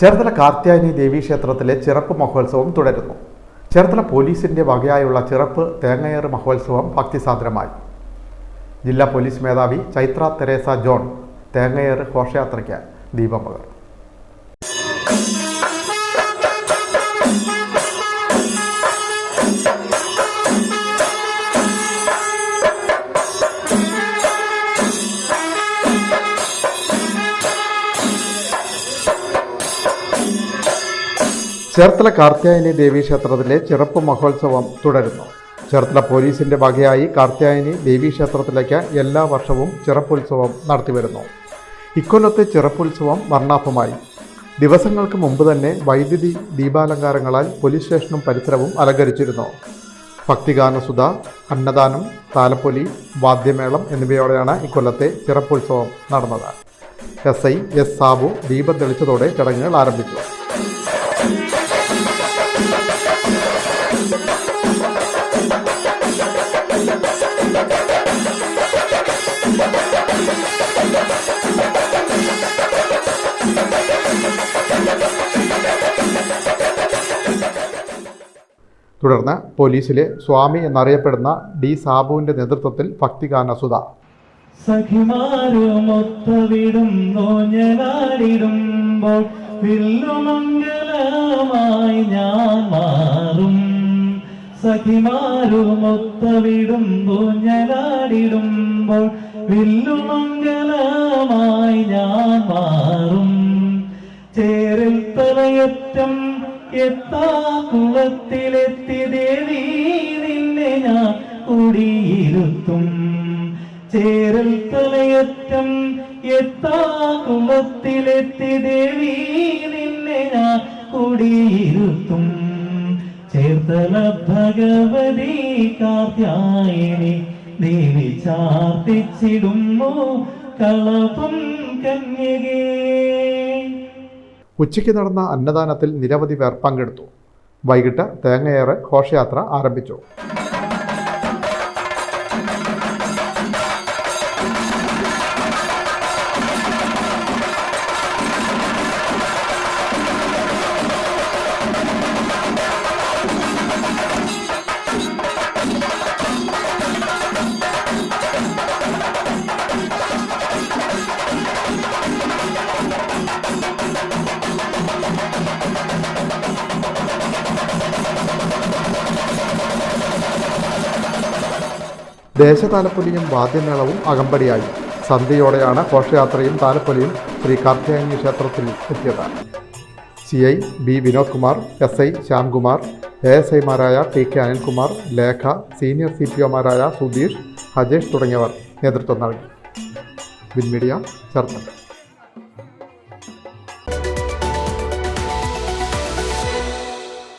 ചേർത്തല കാർത്യായനി ദേവീ ക്ഷേത്രത്തിലെ ചിറപ്പ് മഹോത്സവം തുടരുന്നു. ചേർത്തല പോലീസിന്റെ വകയായുള്ള ചിറപ്പ് തേങ്ങയേറ് മഹോത്സവം ഭക്തിസാന്ദ്രമായി. ജില്ലാ പോലീസ് മേധാവി ചൈത്ര തെരേസ ജോൺ തേങ്ങയേറ് ഘോഷയാത്രയ്ക്ക് ദീപം പകർന്നു. ചേർത്തല കാർത്യായനി ദേവീക്ഷേത്രത്തിലെ ചെറുപ്പ് മഹോത്സവം തുടരുന്നു. ചേർത്തല പോലീസിന്റെ വകയായി കാർത്യായനി ദേവീക്ഷേത്രത്തിലേക്ക് എല്ലാ വർഷവും ചെറുപ്പുത്സവം നടത്തിവരുന്നു. ഇക്കൊല്ലത്തെ ചെറുപ്പുത്സവം വർണാഭമായി. ദിവസങ്ങൾക്ക് മുമ്പ് തന്നെ വൈദ്യുതി ദീപാലങ്കാരങ്ങളാൽ പോലീസ് സ്റ്റേഷനും പരിസരവും അലങ്കരിച്ചിരുന്നു. ഭക്തിഗാനസുധ അന്നദാനം താലപ്പൊലി വാദ്യമേളം എന്നിവയോടെയാണ് ഇക്കൊല്ലത്തെ ചിറപ്പുത്സവം നടന്നത്. എസ് ഐ എസ് സാബു ദീപം തെളിച്ചതോടെ ചടങ്ങുകൾ ആരംഭിച്ചു. തുടർന്ന് പോലീസിലെ സ്വാമി എന്നറിയപ്പെടുന്ന ഡി സാബുവിന്റെ നേതൃത്വത്തിൽ ഭക്തിഗാന സുധ ഞാനാടിടുമ്പോൾ വില്ലുമംഗലമായി ഞാൻ മാറും. വില്ലുമംഗലമായി ഞാൻ മാറും. തലയറ്റം എത്താ കുളത്തിലെത്തി ദേവി നിന്നെ ഞാൻ കുടിയിരുത്തും. ചേരൽ തലയറ്റം എത്താ കുളത്തിലെത്തി ദേവി നിന്നെ ഞാൻ കുടിയിരുത്തും. ചേർത്തല ഭഗവതി കാർത്യായനി ദേവി ചാർത്തിച്ചിടുന്നു. കളപം കന്യകേ. ഉച്ചയ്ക്ക് നടന്ന അന്നദാനത്തിൽ നിരവധി പേർ പങ്കെടുത്തു. വൈകിട്ട് തേങ്ങയേറെ ഘോഷയാത്ര ആരംഭിച്ചു. ദേശതാലപ്പൊലിയും വാദ്യമേളവും അകമ്പടിയായി. സന്ധ്യയോടെയാണ് ഘോഷയാത്രയും താലപ്പൊലിയും ശ്രീ കാർത്യായനി ക്ഷേത്രത്തിൽ എത്തിയത്. C I B Vinod Kumar S I Shyamkumar A S ഐമാരായ T K Anilkumar Lekha senior C P ഒമാരായ Sudheesh Hajesh തുടങ്ങിയവർ നേതൃത്വം നൽകി. Win media Cherthala